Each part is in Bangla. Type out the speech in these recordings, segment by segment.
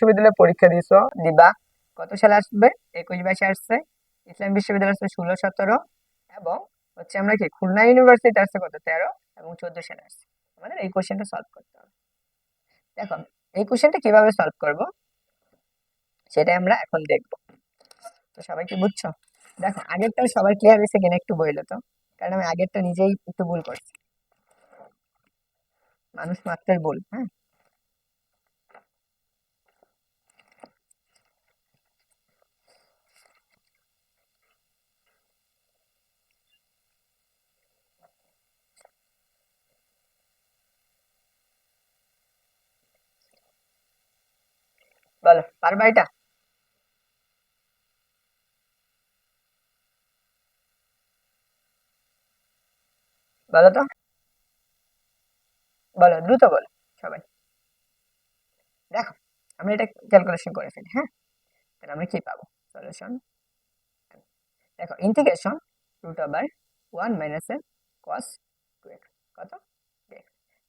বিশ্ববিদ্যালয়ে পরীক্ষা দিছো, দিবা। কত সালে আসবে? একুশ বাইশে আসছে। ইসলাম বিশ্ববিদ্যালয় আসছে ষোলো, সতেরো এবং হচ্ছে আমরা কি, খুলনা ইউনিভার্সিটি আসছে কত? তেরো এবং চোদ্দ সালে আসছে। আমাদের এই কোশ্চেনটা সলভ করতে হবে। দেখো, এই কোশ্চেনটা কীভাবে সলভ করব? সেটাই আমরা এখন দেখব। তো সবাই কি বুঝছ? দেখো, আগেরটা সবাই ক্লিয়ার হয়েছে কিনা একটু বইলো তো, কারণ আমি আগেরটা নিজেই একটু ভুল করছি। মানুষ মাত্রই ভুল হ্যাঁ? বলো, পারবা এটা? বলো তো। বলো, দ্রুত বলো সবাই। দেখো আমরা এটা ক্যালকুলেশন করে ফেলি হ্যাঁ? তাহলে আমরা কি পাবো? সলিউশন দেখো integration root over one minus এর কস টু এক্স কত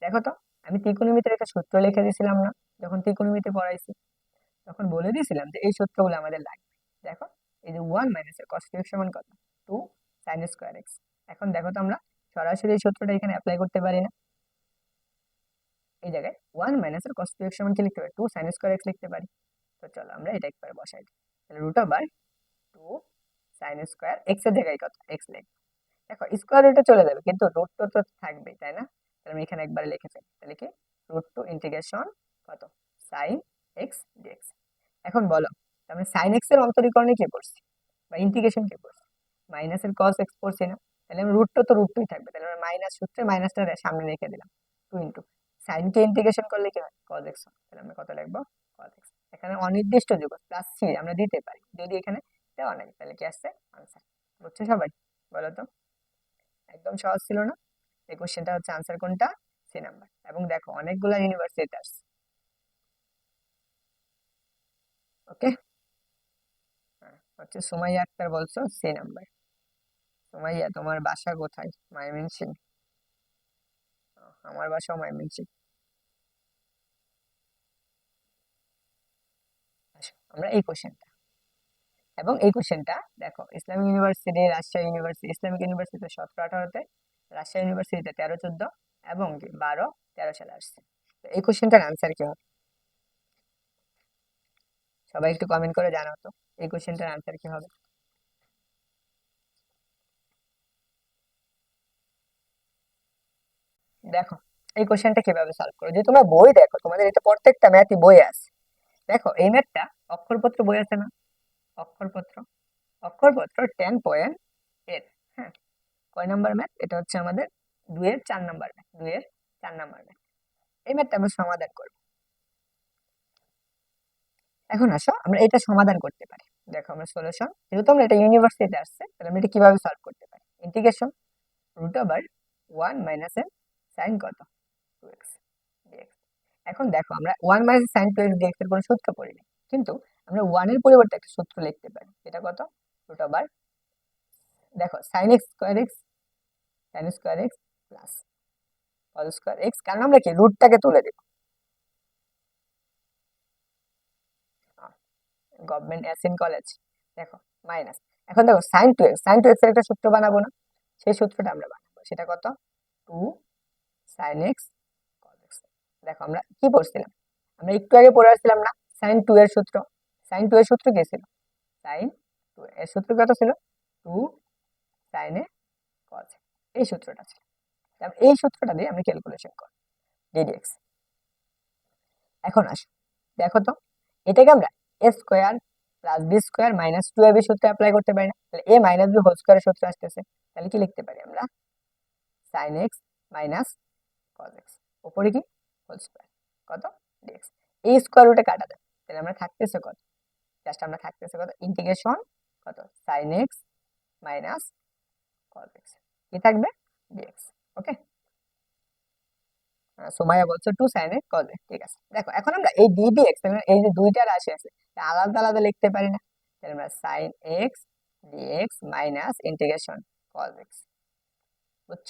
দেখো তো, আমি ত্রিকোণমিতির একটা সূত্র লিখে দিয়েছিলাম না, যখন ত্রিকোণমিতি পড়াইছি। তখন বলে দিয়েছিলাম যে, এই সূত্রগুলো আমাদের লাগবে। দেখো, এই যে ওয়ান মাইনাস এর কস এক্স সমান কত? টু সাইন স্কোয়ার এক্স এখন দেখো তো আমরা সরাসরি এই সূত্রটা এখানে অ্যাপ্লাই করতে পারি না। এই জায়গায় ওয়ান মাইনাস এর কস এক্স সমান কি লিখতে পারি? টু সাইন স্কোয়ার এক্স লিখতে পারি। তো চলো আমরা এটা একবার বসাই দিই। তাহলে root over two sine square এক্সের জায়গায় কত? এক্স লিখব দেখো স্কোয়ার রুটে চলে যাবে, কিন্তু রুট তো তো থাকবেই, তাই না? তাহলে আমি এখানে একবার লিখে ফেলি। তাহলে কি? রুট টু ইন্টিগ্রেশন কত? সাইন এক্স ডিএক্স এখন বলো, আমি সাইন এক্সের অন্তরীকরণে কি করছি? বা ইন্টিগ্রেশন কি করছি? মাইনাসের কস এক্স করছি না, তাহলে আমি রুট টু তো রুট টুই থাকবে, তাহলে আমরা মাইনাস সূত্রে মাইনাসটা সামনে রেখে দিলাম টু ইন্টু সাইনকে ইন্টিগ্রেশন করলে কি হয়? কজ এক্স তাহলে আমরা কত লিখব? কজ এক্স এখানে অনির্দিষ্ট যুগ প্লাস সি আমরা দিতে পারি। যদি এখানে দেওয়া নাই, তাহলে কি আসছে? আনসার বুঝছ সবাই? বলো তো। একদম সহজ ছিল না। এই কোশ্চেনটা হচ্ছে আনসার কোনটা? সি নাম্বার এবং দেখো, অনেকগুলো ইউনিভার্সিটি আসছে ওকে হচ্ছে সুমাইয়া আক্তার বলছো? সি নাম্বার সুমাইয়া তোমার বাসা কোথায়? ময়মনসিং আমার বাসাও ময়মনসিং আসো, আমরা এই কোশ্চেনটা এবং এই কোশ্চেনটা দেখো Islamic university Rajshahi university Islamic ইউনিভার্সিটিতে সতেরো আঠারোতে রাজশাহী ইউনিভার্সিটিতে তেরো চোদ্দ এবং বারো তেরো সালে আসছে। তো এই কোশ্চেনটার আনসার কি হবে? সবাই একটু কমেন্ট করে জানাও তো, এই কোশ্চেনটার আনসার কি হবে? দেখো, এই কোশ্চেনটা কীভাবে সলভ করো? যদি তোমরা বই দেখো, তোমাদের এটা প্রত্যেকটা ম্যাথই বই আছে। দেখো, এই ম্যাথটা অক্ষরপত্র বই আছে না? অক্ষরপত্র। অক্ষরপত্র টেন পয়েন্ট এইট হ্যাঁ। কয় নাম্বার ম্যাথ? এটা হচ্ছে আমাদের দুইয়ের চার নাম্বার ম্যাথ, দুইয়ের চার নাম্বার ম্যাথ। এই ম্যাথটা আমরা সমাধান করব। এখন আসো, আমরা এটা সমাধান করতে পারি। দেখো, আমরা সলিউশন যেহেতু আমরা এটা ইউনিভার্সিটিতে আসছে, তাহলে আমরা এটা কীভাবে সলভ করতে পারি? Integration root over one minus এর সাইন কত? টু এক্স ডিএক্স এখন দেখো, আমরা one minus sine two x dx এর কোনো সূত্র পড়িনি, কিন্তু আমরা ওয়ানের পরিবর্তে একটা সূত্র লিখতে পারি। এটা কত? রুট ওভার দেখো sine x square x sine square x plus cos square x কারণ আমরা কি? রুটটাকে তুলে দেব। গভর্নমেন্ট এসিন কলেজ দেখো মাইনাস এখন দেখো sine two x sine two এক্সের একটা সূত্র বানাবো না? সেই সূত্রটা আমরা বানাবো। সেটা কত? Two sine x cos x দেখো, আমরা কি পড়ছিলাম? আমরা একটু আগে পড়ে আসছিলাম না? সাইন টু এর সূত্র। সাইন টু এর সূত্র কি ছিল? সাইন টু এর সূত্র কত ছিল? টু সাইন এ কজ এই সূত্রটা ছিল। এই সূত্রটা দিয়ে আমি ক্যালকুলেশন করব ডিডিএক্স এখন আসো। দেখো তো, এটাকে আমরা A square plus B square minus two A B সূত্রে অ্যাপ্লাই করতে পারি না। তাহলে এ মাইনাস বি হোল স্কোয়ারের সূত্র আসতেছে। তাহলে কি লিখতে পারি আমরা? Sine x minus cos x উপরে কি? হোল স্কোয়ার কত? ডিএক্স এই স্কোয়ার রুটে কাটা যায়। তাহলে আমরা থাকতেছে কত? জাস্ট আমরা থাকতেছে কত? ইন্টিগ্রেশন কত? Sine x minus cos x কি থাকবে? ডিএক্স ওকে সোমায়া বলছো টু এক্স কজ ঠিক আছে। দেখো, এখন আমরা এই ডি ডিএক্স এই যে দুইটা রাশি আছে আলাদা আলাদা লিখতে পারি না। তাহলে আমরা sine x dx minus integration cos x বুঝছ?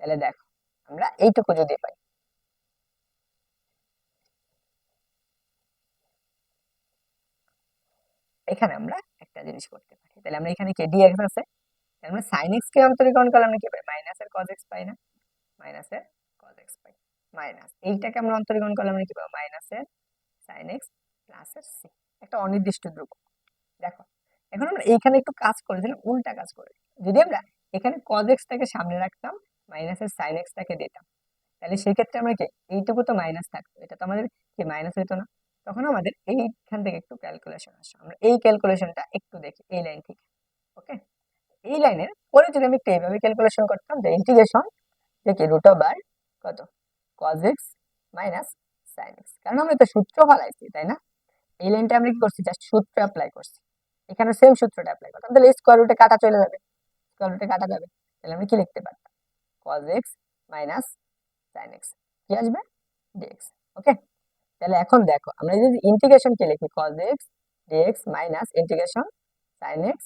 তাহলে দেখো, আমরা এইটুকু যদি পাই। এখানে আমরা একটা জিনিস করতে পারি। তাহলে আমরা এখানে কি ডিএক্স আছে? তাহলে আমরা সাইন এক্স কে অন্তরীকরণ করলে আমরা কি পাই? মাইনাসের কজ এক্স পাই না। মাইনাসের কজ এক্স পাই মাইনাস এইটাকে আমরা অন্তরীকরণ করলে আমরা কি পাবো মাইনাসের সাইন এক্স প্লাসের সি একটা অনির্দিষ্ট ধ্রুবক। দেখো, এখন আমরা এইখানে একটু কাজ করেছিলাম উল্টা কাজ করে যদি আমরা এখানে কজ এক্সটাকে সামনে রাখতাম মাইনাসের সাইন এক্সটাকে দিতাম, তাহলে সেই ক্ষেত্রে আমরা কি? এইটুকু তো মাইনাস থাকতো। এটা তো আমাদের কি? মাইনাস হইতো না। তখন আমাদের এইখান থেকে একটু ক্যালকুলেশন আসে আমরা এই ক্যালকুলেশনটা একটু দেখি, এই লাইন থেকে। ওকে এই লাইনের পরে যদি আমি একটু এইভাবে ক্যালকুলেশন করতাম যে ইন্টিগ্রেশন কি রুট ওভার কত? Cos x minus sine x কারণ আমরা তো সূত্র ফলাইছি, তাই না? এই লাইনটা আমরা কি করছি? জাস্ট সূত্র অ্যাপ্লাই করছি। এখানে সেম সূত্রটা অ্যাপ্লাই করতাম তাহলে স্কোয়ার রুটে কাটা চলে যাবে। স্কোয়ার রুটে কাটা যাবে। তাহলে আমরা কি লিখতে পারতাম? Cos x minus sine x কি আসবে? ডিএক্স ওকে তাহলে এখন দেখো, আমরা যদি ইন্টিগ্রেশন কে লিখি cos x dx minus integration sin x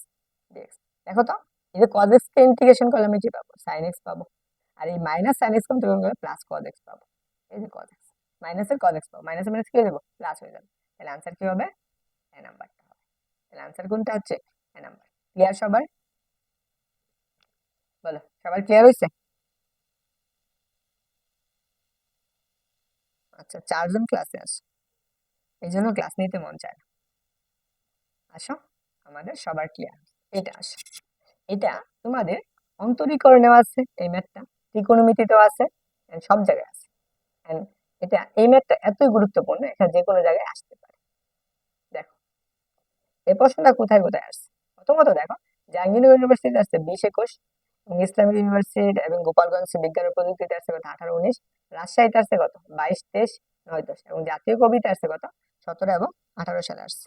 dx দেখো তো, এই যে cos x কে ইন্টিগ্রেশন করলে আমি কি পাবো? sin x পাবো। আর এই মাইনাস sin x কে ইন্টিগ্রেশন করলে প্লাস cos x পাবো। এই যে cos x মাইনাসের cos x পাবো। মাইনাস মাইনাস কি হয়ে যাব? প্লাস হয়ে যাবে। তাহলে আনসার কি হবে? এ নাম্বারটা হবে। তাহলে আনসার কোনটা হচ্ছে? এ নাম্বার ক্লিয়ার সবার? বলো, সবার ক্লিয়ার হয়েছে? আচ্ছা চারজন ক্লাসে আসো। এই জন্য ক্লাস নিতে মন চায় না। আসো, আমাদের সবার ক্লিয়ার এটা আসো। এটা তোমাদের অন্তরীকরণেও আছে, এই ম্যাথটা ত্রিকোণমিতিতেও আছে সব জায়গায় আছে। এটা, এই ম্যাথটা এতই গুরুত্বপূর্ণ, এখানে যে কোনো জায়গায় আসতে পারে। দেখো, এই প্রশ্নটা কোথায় কোথায় আসছে? প্রথমত দেখো, জাহাঙ্গীরনগর ইউনিভার্সিটি আসছে বিশ একুশ ইসলামিক ইউনিভার্সিটি এবং গোপালগঞ্জ বিজ্ঞান ও প্রযুক্তিতে আসছে কত? আঠারো উনিশ, রাজশাহীতে আসছে কত? বাইশ তেইশ, নয় দশ, এবং জাতীয় কবিতা আসছে কত? সতেরো এবং আঠারো সালে আসছে।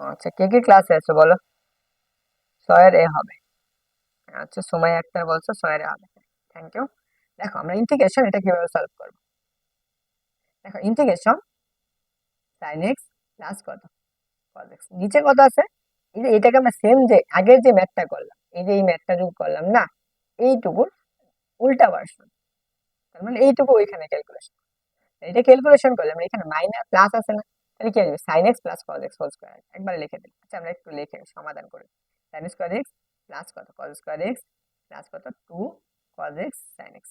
আচ্ছা কে কে ক্লাসে আছো বলো? ছয়ের এ হবে। আচ্ছা সময় একটা বলছো, ছয়ের এ হবে। থ্যাংক ইউ দেখো, আমরা ইন্টিগ্রেশন এটা কীভাবে সলভ করব? দেখো ইন্টিগ্রেশন সাইন এক্স প্লাস কত? কজ এক্স নিচে কত আছে? এই যে, এটাকে আমরা সেম যে, আগের যে ম্যাথটা করলাম, এই যে, এই ম্যাথটা যোগ করলাম, না? এইটুকুর উল্টা ভার্সন তার মানে এইটুকু ওইখানে ক্যালকুলেশন এটা ক্যালকুলেশন করলাম এখানে মাইনাস প্লাস আছে না? তাহলে কি আসবে sine x plus cos x whole square একবারে লিখে দিই আচ্ছা আমরা একটু লিখে সমাধান করি। সাইন স্কোয়ার এক্স প্লাস কত? কজ স্কোয়ার এক্স প্লাস কত? Two cos x sine x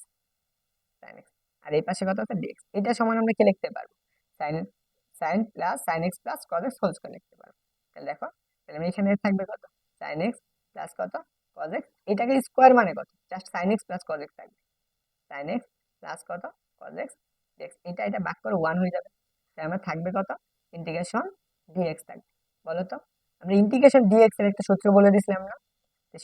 sine x আর এই পাশে কত? আছে ডিএক্স এটা সমান আমরা কি লিখতে পারব? Sine sine plus sine x plus cos x whole square লিখতে পারব। তাহলে দেখো, তাহলে আমি এখানে থাকবে কত? সাইন এক্স প্লাস কত? কজ এক্স এটাকে স্কোয়ার মানে কত? Just sine x plus cos x থাকবে। সাইন এক্স প্লাস কত? কজ এক্স ডিএক্স এটা এটা বাক করে ওয়ান হয়ে যাবে। তাই আমার থাকবে কত? ইন্টিগ্রেশন ডিএক্স থাকবে বলো তো আমরা ইন্টিগ্রেশন ডিএক্স এর একটা সূত্র বলে দিয়েছিলাম না?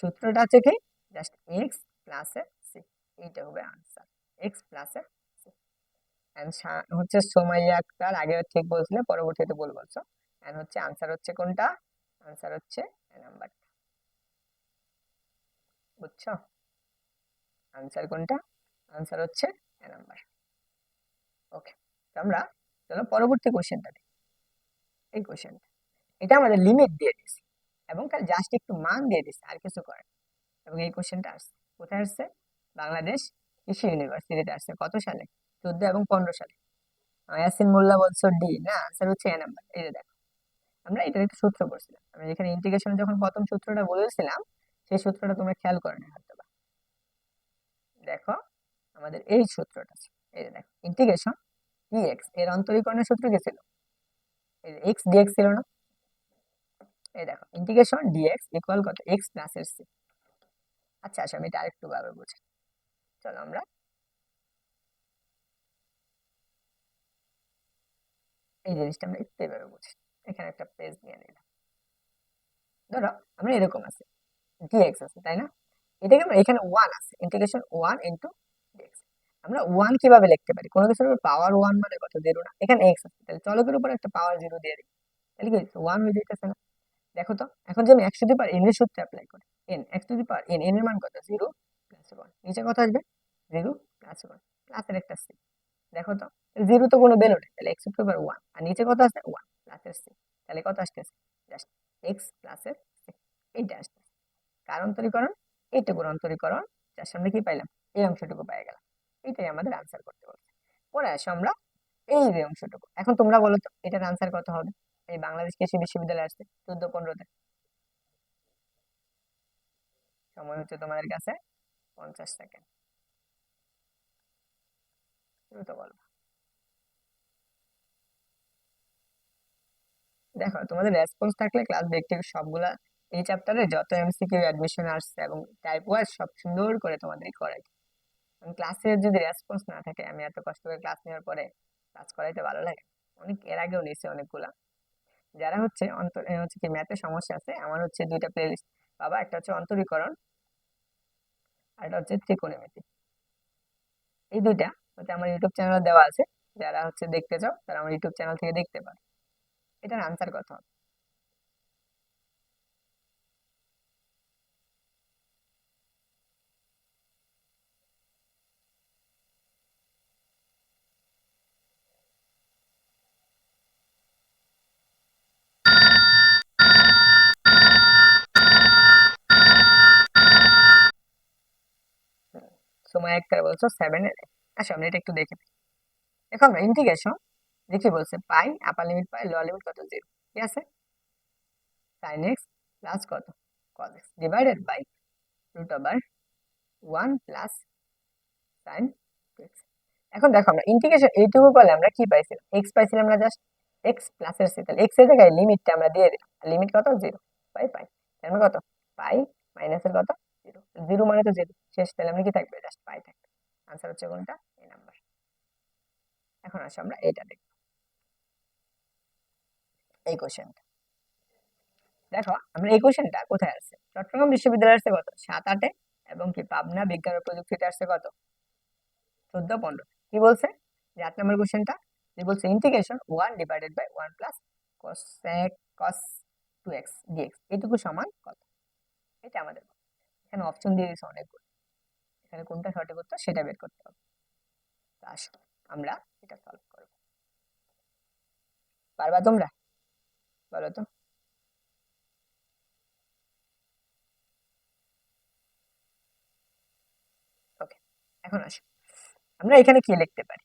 সূত্রটা আছে কি? জাস্ট এক্স প্লাসে সি এইটা হবে আনসার এক্স প্লাসে সি, হচ্ছে সোমাইয়া আক্তার আগে ঠিক বলছিলে, পরবর্তীতে বল বলছো। এন্ড হচ্ছে আনসার হচ্ছে কোনটা? আনসার হচ্ছে নাম্বারটা বুঝছ? আনসার কোনটা? আনসার হচ্ছে নাম্বার ওকে তো আমরা চলো পরবর্তী কোশ্চেনটা এই কোশ্চেনটা এটা আমাদের লিমিট দিয়ে দিছে এবং তার জাস্ট একটু মান দিয়ে দিছে আর কিছু করে এবং এই কোশ্চেনটা আসছে। কোথায় আসছে? বাংলাদেশ কৃষি ইউনিভার্সিটিতে আসছে। কত সালে? চোদ্দ এবং পনেরো সালে। ইয়াসিন মোল্লা বলছো ডি না? আনসার হচ্ছে এ নাম্বার এই যে দেখো, আমরা এটার একটা সূত্র করছিলাম আমরা এখানে ইন্টিগ্রেশনে যখন প্রথম সূত্রটা বলেছিলাম, সেই সূত্রটা তোমরা খেয়াল করে না হয়তো বা দেখো, আমাদের এই সূত্রটা। এই যে দেখো ইন্টিগ্রেশন ডিএক্স এর অন্তরীকরণের সূত্র কি ছিল? এক্স ডিএক্স ছিল না? এই দেখো ইন্টিগ্রেশন ডিএক্স ইকুয়াল কত? এক্স প্লাস এর সি আচ্ছা আচ্ছা আমি এটা ভাবে বুঝি চলো আমরা। এই জিনিসটা আমরা একটু এভাবে বুঝি। এখানে একটা পেজ নিয়ে নিলাম। ধরো, আমরা এরকম আছে। ডিএক্স আছে, তাই না? এটাকে আমরা এখানে ওয়ান আছে। ইন্টিগ্রেশন ওয়ান ইন্টু আমরা ওয়ান কীভাবে লিখতে পারি? কোনো কিছুর উপর পাওয়ার ওয়ান মানে কত জিরো না। এখানে এক্স আছে। তাহলে চলকের উপর একটা পাওয়ার জিরো দিয়ে দিই। তাহলে কি ওয়ান হয়ে যেতেছে না। দেখো তো, এখন যে আমি একশো দি পাওয়ার এন এর সূত্রে অ্যাপ্লাই করি n x to the power n n এর মান কত? জিরো প্লাস ওয়ান নিচে কত আসবে? জিরো প্লাস ওয়ান প্লাসের একটা সি দেখো তো জিরো তো কোনো বেরোনে তাহলে এক্স টু পাওয়ার ওয়ান আর নিচে কত আছে ওয়ান প্লাসের সি তাহলে কত আসতেছে? জাস্ট এক্স প্লাসের এইটা আসতেছে। কার অন্তরীকরণ? এইটুকুর অন্তরীকরণ। যার সামনে কি পাইলাম? এই অংশটুকু পাই গেলাম। এইটাই আমাদের আনসার করতে বলছে। পরে আসো আমরা এই যে অংশটুকু। এখন তোমরা বলো তো, এটার আনসার কত হবে? এই বাংলাদেশ কৃষি বিশ্ববিদ্যালয় আসছে চোদ্দ পনেরোতে। সময় হচ্ছে তোমাদের কাছে পঞ্চাশ সেকেন্ড দ্রুত বলব। দেখো, তোমাদের রেসপন্স থাকলে ক্লাস দেখতে সবগুলা এই চ্যাপ্টারে যত এমসিকিউ অ্যাডমিশন আসছে এবং টাইপ ওয়াইজ সব সুন্দর করে তোমাদের করাই। ক্লাসের যদি রেসপন্স না থাকে, আমি এত কষ্ট করে ক্লাস নেওয়ার পরে ক্লাস করাইতে ভালো লাগে? অনেক, এর আগেও নিয়েছি অনেকগুলা। যারা হচ্ছে অন্তর হচ্ছে কি ম্যাথে সমস্যা আছে, আমার হচ্ছে দুইটা প্লেলিস্ট বাবা, একটা হচ্ছে অন্তরীকরণ আর একটা হচ্ছে ত্রিকোণমিতি। এই দুইটা হচ্ছে আমার ইউটিউব চ্যানেলে দেওয়া আছে। যারা হচ্ছে দেখতে চাও, তারা আমার ইউটিউব চ্যানেল থেকে দেখতে পারো। এটার আনসার কত হবে? সময় একটা বলছো সেভেন আচ্ছা আমরা এটা একটু দেখে দেখো, আমরা ইন্টিগ্রেশন কি বলছে pi upper limit pi lower limit কত? জিরো ঠিক আছে? সাইন এক্স প্লাস কত? Cos x divided by root over one plus sine x এখন দেখো, আমরা ইন্টিগ্রেশন এইটুকু করলে আমরা কি পাইছিলাম? এক্স পাইছিলাম আমরা জাস্ট এক্স প্লাসের সি তাহলে এক্সের জায়গায় লিমিটটা আমরা দিয়ে দিলাম। লিমিট কত? Zero pi pi. তার মানে কত? পাই মাইনাসের কত? জিরো মানে তো জিরো, শেষ, তাহলে আমরা কি থাকবে? জাস্ট পাই থাকবে। আনসার হচ্ছে কোনটা? এই নাম্বার এখন আসো আমরা এটা দেখব। এই কোশ্চেনটা দেখো, আমরা এই কোশ্চেনটা কোথায় আসছে? চট্টগ্রাম বিশ্ববিদ্যালয়ে আসছে কত? সাত, আটে? এবং কি পাবনা বিজ্ঞান ও প্রযুক্তিতে আসছে কত? চোদ্দ, পনেরো। কি বলছে? যে আট নম্বর কোশ্চেনটা যে বলছে integration one divided by one plus cosec cos two x dx এটুকু সমান কত? এটা আমাদের এখানে অপশন দিয়ে দিয়েছে অনেকগুলো। এখানে কোনটা সঠিক উত্তর সেটা বের করতে হবে। আসো আমরা এটা সলভ করব। পারবা তোমরা? বলো তো। এখন আসো। আমরা এখানে কি লিখতে পারি?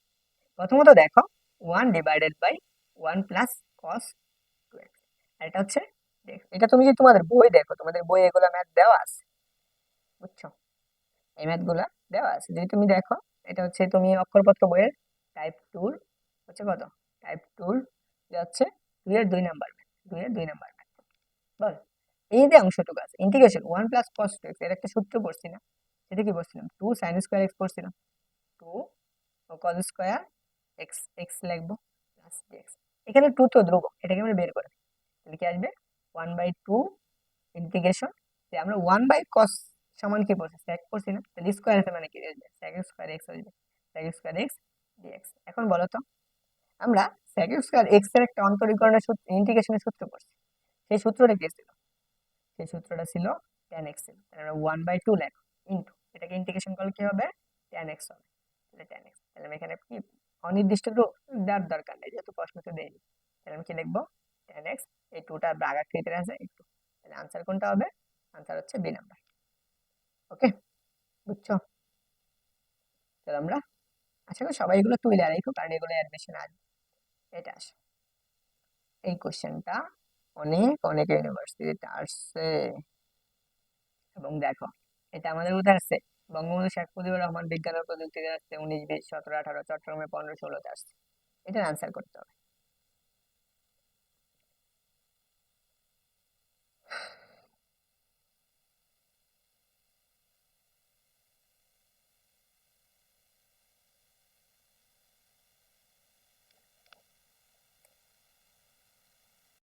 প্রথমত দেখো one divided by one plus cos two x আর এটা হচ্ছে এটা তুমি যদি তোমাদের বই দেখো, তোমাদের বই এগুলো ম্যাথ দেওয়া আছে। বুঝছ? এই ম্যাথগুলো দেওয়া আছে। যদি তুমি দেখো, এটা হচ্ছে তুমি অক্ষরপত্র বইয়ের টাইপ টুর হচ্ছে কত? টাইপ টুর হচ্ছে এর দুই নাম্বার দুই এর দুই নাম্বার বল। এই যে অংশটুকু আছে integration one plus cos two এর একটা সূত্র পড়ছি না সেটা কি বলছিলাম টু সাইন স্কোয়ার এক্স পড়ছিলাম। টু ও কজ স্কোয়ার এক্স এক্স লিখব প্লাস এক্স এখানে টু তো ধ্রুব এটাকে আমরা বের করে তাহলে কি আসবে? ওয়ান বাই টু ইন্টিগ্রেশন আমরা ওয়ান বাই কস সমান কি পড়ছে স্যাক পড়ছি না তাহলে স্কোয়ার আছে মানে কি আসবে স্যাক স্কোয়ার এক্স আসবে স্যাক স্কোয়ার এক্স ডিএক্স এখন বলো তো, আমরা স্যাক স্কোয়ার এক্সের একটা অন্তরীকরণের সূত্র ইন্টিগ্রেশনের সূত্র পড়ছি। সেই সূত্রটা কি ছিল? সেই সূত্রটা ছিল টেন এক্স ছিল আমরা ওয়ান বাই টু লেখ। ইন্টু এটাকে ইন্টিগ্রেশন করলে কি হবে? টেন এক্স হবে। তাহলে টেন এক্স তাহলে আমি এখানে কি, অনির্দিষ্ট রূপ দেওয়ার দরকার নেই, যেহেতু প্রশ্নতে দেয়নি। তাহলে আমি কি লিখব? টেন এক্স এই টুটা ব্রাগাকৃতির আছে একটু তাহলে আনসার কোনটা হবে? আনসার হচ্ছে বি নাম্বার ওকে? বুঝছ? তাহলে আমরা আশা করি সবাই এগুলো তুলে রাখো কারণ এগুলো অ্যাডমিশন আসবে এটা আসে। এই কোশ্চেনটা অনেক অনেক ইউনিভার্সিটিতে আসছে। এবং দেখো, এটা আমাদের কোথায় আসছে? বঙ্গবন্ধু শেখ মুজিবুর রহমান বিজ্ঞান ও প্রযুক্তিতে আসছে উনিশ, বিশ, সতেরো, আঠারো, চট্টগ্রামে পনেরো, ষোলোতে আসছে। এটার আনসার করতে হবে।